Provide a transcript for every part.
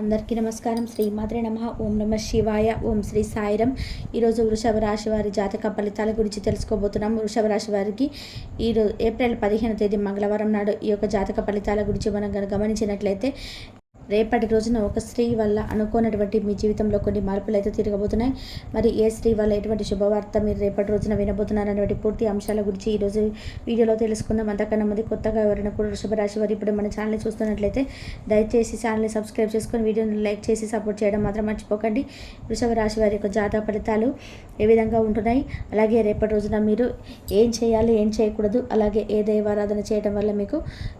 అందరికీ నమస్కారం. శ్రీ మాత్రే నమ. ఓం నమ శివాయ. ఓం శ్రీ సాయిరం. ఈరోజు వృషభ రాశి వారి జాతక ఫలితాల గురించి తెలుసుకోబోతున్నాం. వృషభ రాశి వారికి ఈరోజు ఏప్రిల్ పదిహేను తేదీ మంగళవారం నాడు ఈ యొక్క జాతక ఫలితాల గురించి మనం గమనించినట్లయితే రేపటి రోజున ఒక స్త్రీ వల్ల అనుకోనటువంటి మీ జీవితంలో కొన్ని మార్పులు అయితే తిరగబోతున్నాయి. మరి ఏ స్త్రీ వల్ల ఎటువంటి శుభవార్త మీరు రేపటి రోజున వినబోతున్నారనేటువంటి పూర్తి అంశాల గురించి ఈరోజు వీడియోలో తెలుసుకుందాం. అంతకన్నా మంది కొత్తగా ఎవరైనా కూడా వృషభ వారు ఇప్పుడు మన ఛానల్ని చూస్తున్నట్లయితే దయచేసి ఛానల్ని సబ్స్క్రైబ్ చేసుకొని వీడియోని లైక్ చేసి సపోర్ట్ చేయడం మాత్రం మర్చిపోకండి. వృషభ రాశి వారి యొక్క జాతక ఫలితాలు ఏ విధంగా ఉంటున్నాయి? అలాగే రేపటి రోజున మీరు ఏం చేయాలి ఏం చేయకూడదు? అలాగే ఏ దైవారాధన చేయడం వల్ల మీకు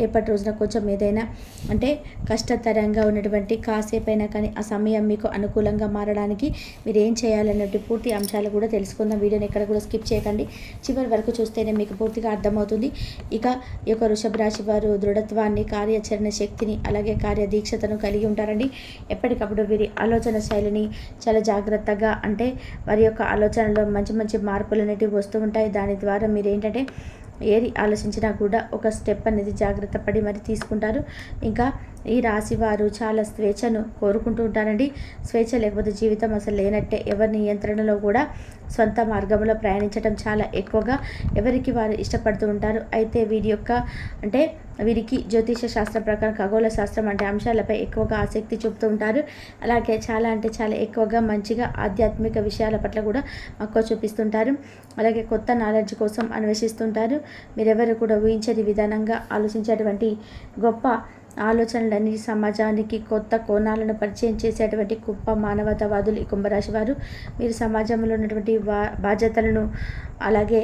రేపటి రోజున కొంచెం ఏదైనా అంటే కష్టతరంగా ఉన్నటువంటి కాసేపైనా కానీ ఆ సమయం మీకు అనుకూలంగా మారడానికి మీరు ఏం చేయాలన్నటువంటి పూర్తి అంశాలు కూడా తెలుసుకుందాం. వీడియోని ఎక్కడ కూడా స్కిప్ చేయకండి. చివరి వరకు చూస్తేనే మీకు పూర్తిగా అర్థమవుతుంది. ఇక ఈ యొక్క వృషభ రాశి వారు దృఢత్వాన్ని కార్యాచరణ శక్తిని అలాగే కార్యదీక్షతను కలిగి ఉంటారండి. ఎప్పటికప్పుడు వీరి ఆలోచన శైలిని చాలా జాగ్రత్తగా అంటే వారి యొక్క ఆలోచనలో మంచి మంచి మార్పులు అనేటివి వస్తూ ఉంటాయి. దాని ద్వారా మీరు ఏంటంటే ఏది ఆలోచించినా కూడా ఒక స్టెప్ అనేది జాగ్రత్త పడి మరి తీసుకుంటారు. ఇంకా ఈ రాశి వారు చాలా స్వేచ్ఛను కోరుకుంటూ ఉంటారండి. స్వేచ్ఛ లేకపోతే జీవితం అసలు లేనట్టే ఎవరి నియంత్రణలో కూడా సొంత మార్గంలో ప్రయాణించడం చాలా ఎక్కువగా ఎవరికి వారు ఇష్టపడుతూ ఉంటారు. అయితే వీరి యొక్క అంటే వీరికి జ్యోతిష శాస్త్రం ప్రకారం ఖగోళ శాస్త్రం అంటే అంశాలపై ఎక్కువగా ఆసక్తి చూపుతూ ఉంటారు. అలాగే చాలా అంటే చాలా ఎక్కువగా మంచిగా ఆధ్యాత్మిక విషయాల పట్ల కూడా మక్కువ చూపిస్తుంటారు. అలాగే కొత్త నాలెడ్జ్ కోసం అన్వేషిస్తుంటారు. మీరెవరు కూడా ఊహించని విధానంగా ఆలోచించేటువంటి గొప్ప ఆలోచనలన్నీ సమాజానికి కొత్త కోణాలను పరిచయం చేసేటువంటి గొప్ప మానవతావాదులు ఈ కుంభరాశి వారు. మీరు సమాజంలో ఉన్నటువంటి బా బాధ్యతలను అలాగే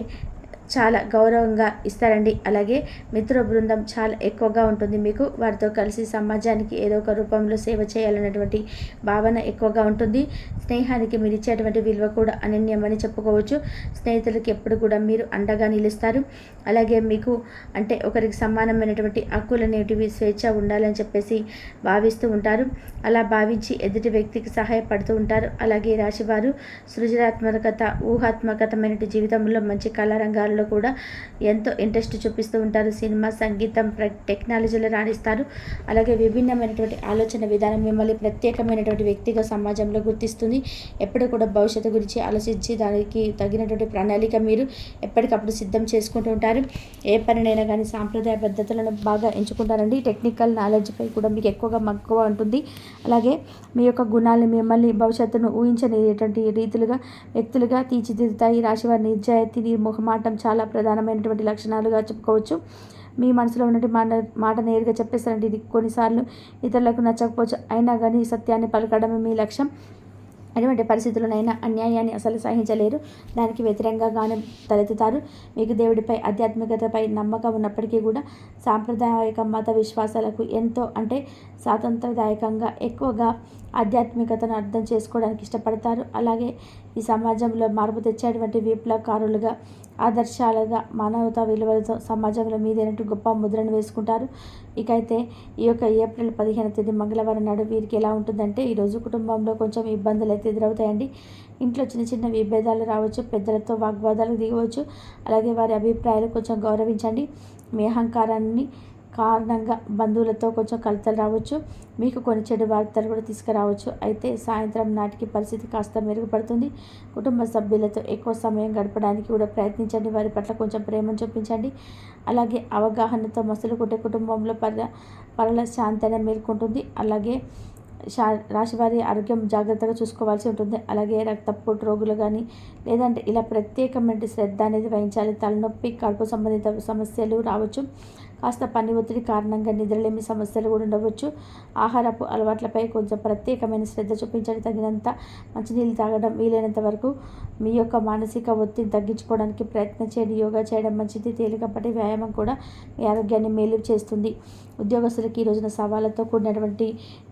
చాలా గౌరవంగా ఇస్తారండి. అలాగే మిత్ర బృందం చాలా ఎక్కువగా ఉంటుంది. మీకు వారితో కలిసి సమాజానికి ఏదో ఒక రూపంలో సేవ చేయాలన్నటువంటి భావన ఎక్కువగా ఉంటుంది. స్నేహానికి మీరు ఇచ్చేటువంటి విలువ కూడా అనన్యమని చెప్పుకోవచ్చు. స్నేహితులకి ఎప్పుడు కూడా మీరు అండగా నిలుస్తారు. అలాగే మీకు అంటే ఒకరికి సమానమైనటువంటి హక్కులు అనేటివి స్వేచ్ఛ ఉండాలని చెప్పేసి భావిస్తూ ఉంటారు. అలా భావించి ఎదుటి వ్యక్తికి సహాయపడుతూ ఉంటారు. అలాగే రాశివారు సృజనాత్మకత ఊహాత్మకతమైన జీవితంలో మంచి కళారంగాలు విషయాల్లో కూడా ఎంతో ఇంట్రెస్ట్ చూపిస్తూ ఉంటారు. సినిమా సంగీతం టెక్నాలజీలో రాణిస్తారు. అలాగే విభిన్నమైనటువంటి ఆలోచన విధానం మిమ్మల్ని ప్రత్యేకమైనటువంటి వ్యక్తిగా సమాజంలో గుర్తిస్తుంది. ఎప్పుడు కూడా భవిష్యత్తు గురించి ఆలోచించి దానికి తగినటువంటి ప్రణాళిక మీరు ఎప్పటికప్పుడు సిద్ధం చేసుకుంటూ ఉంటారు. ఏ పనినైనా కానీ సాంప్రదాయ పద్ధతులను బాగా ఎంచుకుంటారండి. టెక్నికల్ నాలెడ్జ్పై కూడా మీకు ఎక్కువగా మక్కువ ఉంటుంది. అలాగే మీ యొక్క గుణాలు మిమ్మల్ని భవిష్యత్తును ఊహించలేటువంటి రీతులుగా వ్యక్తులుగా తీర్చిదిద్దుతాయి. రాశివారి నిజాయితీ నిర్మోహమాటం చాలా ప్రధానమైనటువంటి లక్షణాలుగా చెప్పుకోవచ్చు. మీ మనసులో ఉన్నటువంటి మాట మాట నేరుగా చెప్పేస్తారంటే ఇది కొన్నిసార్లు ఇతరులకు నచ్చకపోవచ్చు. అయినా కానీ సత్యాన్ని పలకడమే మీ లక్ష్యం. ఎటువంటి పరిస్థితుల్లోనైనా అన్యాయాన్ని అసలు సహించలేరు. దానికి వ్యతిరేకంగానే తలెత్తుతారు. మీకు దేవుడిపై ఆధ్యాత్మికతపై నమ్మకం ఉన్నప్పటికీ కూడా సాంప్రదాయక మత విశ్వాసాలకు ఎంతో అంటే స్వాతంత్రదాయకంగా ఎక్కువగా ఆధ్యాత్మికతను అర్థం చేసుకోవడానికి ఇష్టపడతారు. అలాగే ఈ సమాజంలో మార్పు తెచ్చేటువంటి విప్లవకారులుగా ఆదర్శాలుగా మానవతా విలువలతో సమాజంలో మీదైనట్టు గొప్ప ముద్రను వేసుకుంటారు. ఇకైతే ఈ యొక్క ఏప్రిల్ పదిహేను తేదీ మంగళవారం నాడు వీరికి ఎలా ఉంటుందంటే ఈరోజు కుటుంబంలో కొంచెం ఇబ్బందులు అయితే ఎదురవుతాయండి. ఇంట్లో చిన్న చిన్న విభేదాలు రావచ్చు పెద్దలతో వాగ్వాదాలు దిగవచ్చు. అలాగే వారి అభిప్రాయాలు కొంచెం గౌరవించండి. మీ అహంకారాన్ని కారణంగా బంధువులతో కొంచెం కలతలు రావచ్చు. మీకు కొన్ని చెడు వార్తలు కూడా తీసుకురావచ్చు. అయితే సాయంత్రం నాటికి పరిస్థితి కాస్త మెరుగుపడుతుంది. కుటుంబ సభ్యులతో ఎక్కువ సమయం గడపడానికి కూడా ప్రయత్నించండి. వారి పట్ల కొంచెం ప్రేమను చూపించండి. అలాగే అవగాహనతో మసలు కొట్టే కుటుంబంలో పర పరల శాంతి అనేది మేల్కొంటుంది. అలాగే శా రాశివారి ఆరోగ్యం జాగ్రత్తగా చూసుకోవాల్సి ఉంటుంది. అలాగే రక్తపోటు రోగులు కానీ లేదంటే ఇలా ప్రత్యేకమైన శ్రద్ధ అనేది వహించాలి. తలనొప్పి కడుపు సంబంధిత సమస్యలు రావచ్చు. కాస్త పని ఒత్తిడి కారణంగా నిద్రలేమి సమస్యలు కూడా ఉండవచ్చు. ఆహారపు అలవాట్లపై కొంచెం ప్రత్యేకమైన శ్రద్ధ చూపించండి. తగినంత మంచినీళ్ళు తాగడం వీలైనంత వరకు మీ యొక్క మానసిక ఒత్తిడిని తగ్గించుకోవడానికి ప్రయత్నం చేయండి. యోగా చేయడం మంచిది. తేలికపాటి వ్యాయామం కూడా మీ ఆరోగ్యాన్ని మేలు చేస్తుంది. ఉద్యోగస్తులకి ఈ రోజున సవాళ్ళతో కూడినటువంటి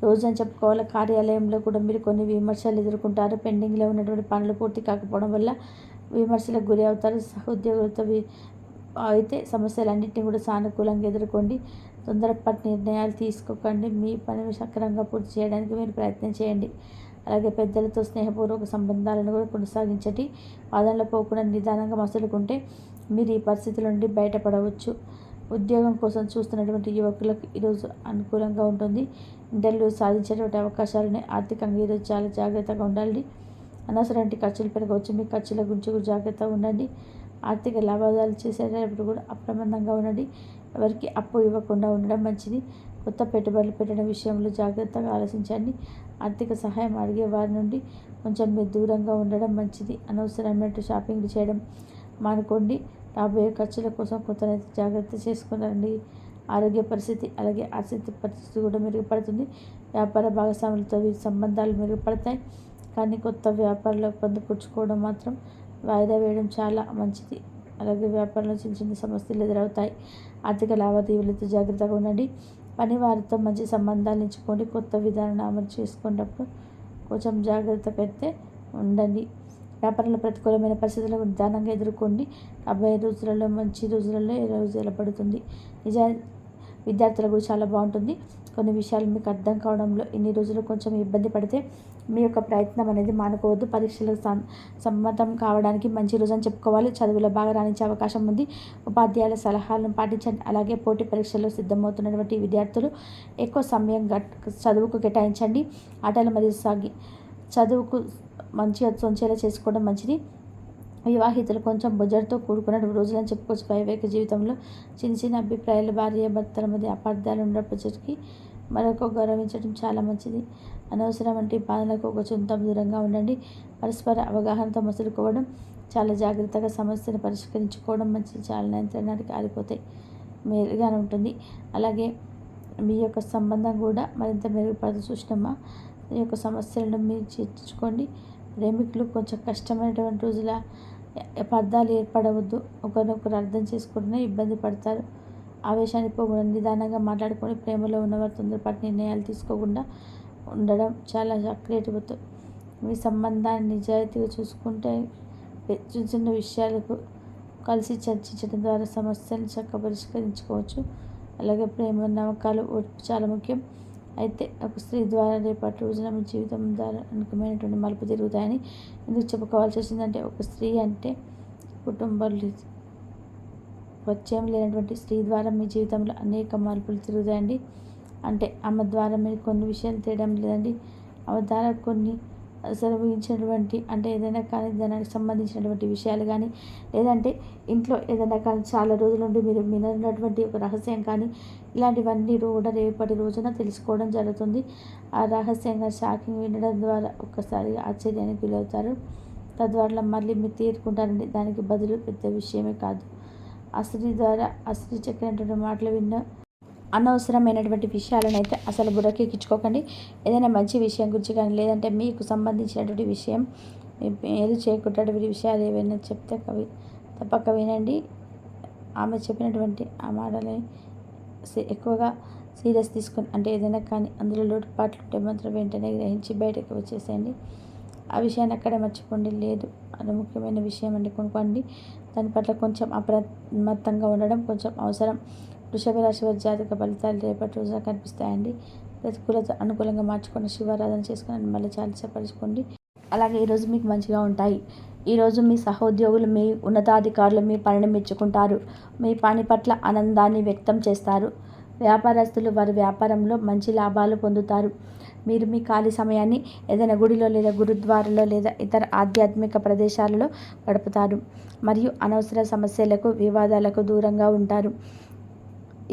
రోజు అని చెప్పుకోవాలి. కార్యాలయంలో కూడా మీరు కొన్ని విమర్శలు ఎదుర్కొంటారు. పెండింగ్లో ఉన్నటువంటి పనులు పూర్తి కాకపోవడం వల్ల విమర్శలకు గురి అవుతారు. సహోద్యోగులతో అయితే సమస్యలన్నింటినీ కూడా సానుకూలంగా ఎదుర్కోండి. తొందరపాటు నిర్ణయాలు తీసుకోకండి. మీ పని సక్రమంగా పూర్తి చేయడానికి మీరు ప్రయత్నం చేయండి. అలాగే పెద్దలతో స్నేహపూర్వక సంబంధాలను కూడా కొనసాగించండి. వాదనలో పోకుండా నిదానంగా మసులుకుంటే మీరు ఈ పరిస్థితుల నుండి బయటపడవచ్చు. ఉద్యోగం కోసం చూస్తున్నటువంటి యువకులకు ఈరోజు అనుకూలంగా ఉంటుంది. ఇంటర్వ్యూ సాధించేటువంటి అవకాశాలని ఆర్థికంగా ఈరోజు చాలా జాగ్రత్తగా ఉండాలి అనవసరమైన ఖర్చులు పెరగవచ్చు. మీ ఖర్చుల గురించి కూడా జాగ్రత్తగా ఉండండి. ఆర్థిక లావాదేవీలు చేసేటప్పుడు కూడా అప్రమత్తంగా ఉండండి. ఎవరికి అప్పు ఇవ్వకుండా ఉండడం మంచిది. కొత్త పెట్టుబడులు పెట్టడం విషయంలో జాగ్రత్తగా ఆలోచించండి. ఆర్థిక సహాయం అడిగే వారి నుండి కొంచెం మీరు దూరంగా ఉండడం మంచిది. అనవసరమైన షాపింగ్లు చేయడం మానుకోండి. రాబోయే ఖర్చుల కోసం కొంత జాగ్రత్త చేసుకునండి. ఆరోగ్య పరిస్థితి అలాగే ఆర్థిక పరిస్థితి కూడా మెరుగుపడుతుంది. వ్యాపార భాగస్వాములతో వీరి సంబంధాలు మెరుగుపడతాయి. కానీ కొత్త వ్యాపారాలు పొందుపుచ్చుకోవడం మాత్రం వాయిదా వేయడం చాలా మంచిది. అలాగే వ్యాపారంలో చిన్న చిన్న సమస్యలు ఎదురవుతాయి. ఆర్థిక లావాదేవీలతో జాగ్రత్తగా ఉండండి. పని వారితో మంచి సంబంధాలు ఎంచుకోండి. కొత్త విధానాన్ని అమలు చేసుకున్నప్పుడు కొంచెం జాగ్రత్త పెడితే ఉండండి. వ్యాపారంలో ప్రతికూలమైన పరిస్థితులను నిదానంగా ఎదుర్కోండి. రాబోయే రోజులలో మంచి రోజులలో ఏ రోజు పడుతుంది నిజా విద్యార్థుల చాలా బాగుంటుంది. కొన్ని విషయాలు మీకు అర్థం కావడంలో ఇన్ని రోజులు కొంచెం ఇబ్బంది పడితే మీ యొక్క ప్రయత్నం అనేది మానుకోవద్దు. పరీక్షలకు సమ్మతం కావడానికి మంచి రోజు అని చెప్పుకోవాలి. చదువులో బాగా రాణించే అవకాశం ఉంది. ఉపాధ్యాయుల సలహాలను పాటించండి. అలాగే పోటీ పరీక్షల్లో సిద్ధమవుతున్నటువంటి విద్యార్థులు ఎక్కువ సమయం చదువుకు కేటాయించండి. ఆటలు మరియు సాగి చదువుకు మంచిగా సొంచేలా చేసుకోవడం మంచిది. వివాహితులు కొంచెం బుజర్తో కూడుకున్నటువంటి రోజులని చెప్పుకోవచ్చు వైవాహిక జీవితంలో చిన్న చిన్న అభిప్రాయాలు భార్య భర్తల మధ్య అపార్థాలు ఉన్నప్పటికీ మరొక గౌరవించడం చాలా మంచిది. అనవసరం వంటి బాధలకు ఒక చుంతం దూరంగా ఉండండి. పరస్పర అవగాహనతో మసులుకోవడం చాలా జాగ్రత్తగా సమస్యను పరిష్కరించుకోవడం మంచిది. చాలా నియంత్రణకి ఆరిపోతాయి మెరుగా ఉంటుంది. అలాగే మీ యొక్క సంబంధం కూడా మరింత మెరుగుపడదు. చూసినమ్మా మీ యొక్క సమస్యలను మీరు చర్చించుకోండి ప్రేమికులు కొంచెం కష్టమైనటువంటి రోజుల అపార్థాలు ఏర్పడవద్దు. ఒకరినొకరు అర్థం చేసుకుంటూనే ఇబ్బంది పడతారు. ఆవేశాన్ని పోకుండా నిదానంగా మాట్లాడుకొని ప్రేమలో ఉన్నవారు తొందరపాటు నిర్ణయాలు తీసుకోకుండా ఉండడం చాలా చక్కటి మీ సంబంధాన్ని నిజాయితీగా చూసుకుంటే చిన్న చిన్న విషయాలకు కలిసి చర్చించడం ద్వారా సమస్యలను చక్క పరిష్కరించుకోవచ్చు అలాగే ప్రేమ నమ్మకాలు చాలా ముఖ్యం. అయితే ఒక స్త్రీ ద్వారా రేపటి రోజున మీ జీవితం ద్వారా అనుకమైనటువంటి మలుపు తిరుగుతాయని ఎందుకు చెప్పుకోవాల్సి వచ్చిందంటే ఒక స్త్రీ అంటే కుటుంబాలు పరిచయం లేనటువంటి స్త్రీ ద్వారా మీ జీవితంలో అనేక మార్పులు తిరుగుతాయండి. అంటే ఆమె ద్వారా మీరు కొన్ని విషయాలు తేయడం లేదండి. ఆమె ద్వారా కొన్ని అసలు అంటే ఏదైనా కానీ దానికి సంబంధించినటువంటి విషయాలు కానీ లేదంటే ఇంట్లో ఏదైనా కానీ చాలా రోజుల నుండి మీరు వినటువంటి ఒక రహస్యం కానీ ఇలాంటివన్నీ కూడా రేపటి రోజున తెలుసుకోవడం జరుగుతుంది. ఆ రహస్యంగా షాకింగ్ వినడం ద్వారా ఒక్కసారి ఆశ్చర్యానికి గురవుతారు తద్వారా మళ్ళీ మీరు తీరుకుంటారండి దానికి బదులు పెద్ద విషయమే కాదు. ఆ ద్వారా ఆ చెక్కినటువంటి మాటలు విన్న అనవసరమైనటువంటి విషయాలను అయితే అసలు బుర్రకెక్కించుకోకండి ఏదైనా మంచి విషయం గురించి కానీ లేదంటే మీకు సంబంధించినటువంటి విషయం ఏది చేయకుండాటువంటి విషయాలు ఏవైనా చెప్తే కవి తప్పక వినండి. ఆమె చెప్పినటువంటి ఆ మాటలని ఎక్కువగా సీరియస్ తీసుకొని అంటే ఏదైనా కానీ అందులో లోటుపాట్లు ఉంటే మాత్రం వెంటనే గ్రహించి బయటకు వచ్చేసేయండి. ఆ విషయాన్ని అక్కడే మర్చిపోండి. లేదు అది ముఖ్యమైన విషయం అండి కొనుక్కోండి దాని పట్ల కొంచెం అప్రమత్తంగా ఉండడం కొంచెం అవసరం. వృషభ రాశి వారి జాతక ఫలితాలు రేపటి రోజున కనిపిస్తాయండి. ప్రతికూలత అనుకూలంగా మార్చుకొని శివారాధన చేసుకుని మళ్ళీ చాలిసపరుచుకోండి అలాగే ఈరోజు మీకు మంచిగా ఉంటాయి. ఈరోజు మీ సహోద్యోగులు మీ ఉన్నతాధికారులు మీ పనిని మెచ్చుకుంటారు. మీ పని పట్ల ఆనందాన్ని వ్యక్తం చేస్తారు. వ్యాపారస్తులు వారి వ్యాపారంలో మంచి లాభాలు పొందుతారు. మీరు మీ ఖాళీ సమయాన్ని ఏదైనా గుడిలో లేదా గురుద్వారలో లేదా ఇతర ఆధ్యాత్మిక ప్రదేశాలలో గడుపుతారు. మరియు అనవసర సమస్యలకు వివాదాలకు దూరంగా ఉంటారు.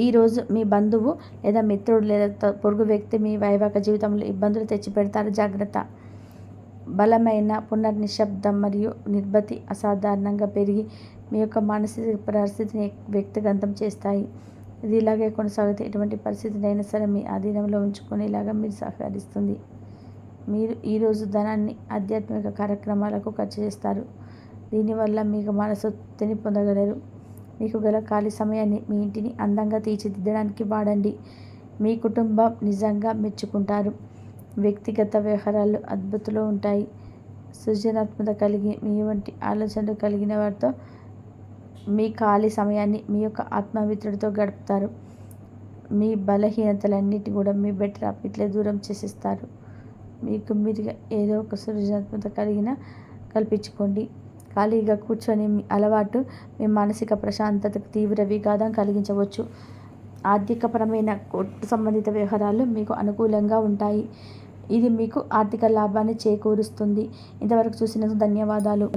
ఈరోజు మీ బంధువు లేదా మిత్రుడు లేదా పొరుగు వ్యక్తి మీ వైవాహిక జీవితంలో ఇబ్బందులు తెచ్చిపెడతారు జాగ్రత్త. బలమైన పునర్నిశ్శబ్దం మరియు నిర్భతి అసాధారణంగా పెరిగి మీ యొక్క మానసిక పరిస్థితిని వ్యక్తిగతం చేస్తాయి. ఇది ఇలాగే కొనసాగితే ఎటువంటి పరిస్థితిని అయినా సరే మీ ఆధీనంలో ఉంచుకునేలాగా మీరు సహకరిస్తుంది. మీరు ఈరోజు ధనాన్ని ఆధ్యాత్మిక కార్యక్రమాలకు ఖర్చు చేస్తారు. దీనివల్ల మీకు మనసు పొందగలరు. మీకు గల ఖాళీ సమయాన్ని మీ ఇంటిని అందంగా తీర్చిదిద్దడానికి వాడండి. మీ కుటుంబం నిజంగా మెచ్చుకుంటారు. వ్యక్తిగత వ్యవహారాలు అద్భుతలో ఉంటాయి. సృజనాత్మక కలిగి మీ వంటి ఆలోచనలు కలిగిన వారితో మీ ఖాళీ సమయాన్ని మీ యొక్క ఆత్మమిత్రుడితో గడుపుతారు. మీ బలహీనతలన్నిటి కూడా మీ బెటర్ ఇట్లే దూరం చేసేస్తారు. మీకు మీరుగా ఏదో ఒక సృజనాత్మక కలిగిన కల్పించుకోండి. ఖాళీగా కూర్చొని అలవాటు మీ మానసిక ప్రశాంతతకు తీవ్ర విఘాతం కలిగించవచ్చు. ఆర్థికపరమైన కోర్టు సంబంధిత వ్యవహారాలు మీకు అనుకూలంగా ఉంటాయి. ఇది మీకు ఆర్థిక లాభాన్ని చేకూరుస్తుంది. ఇంతవరకు చూసినందుకు ధన్యవాదాలు.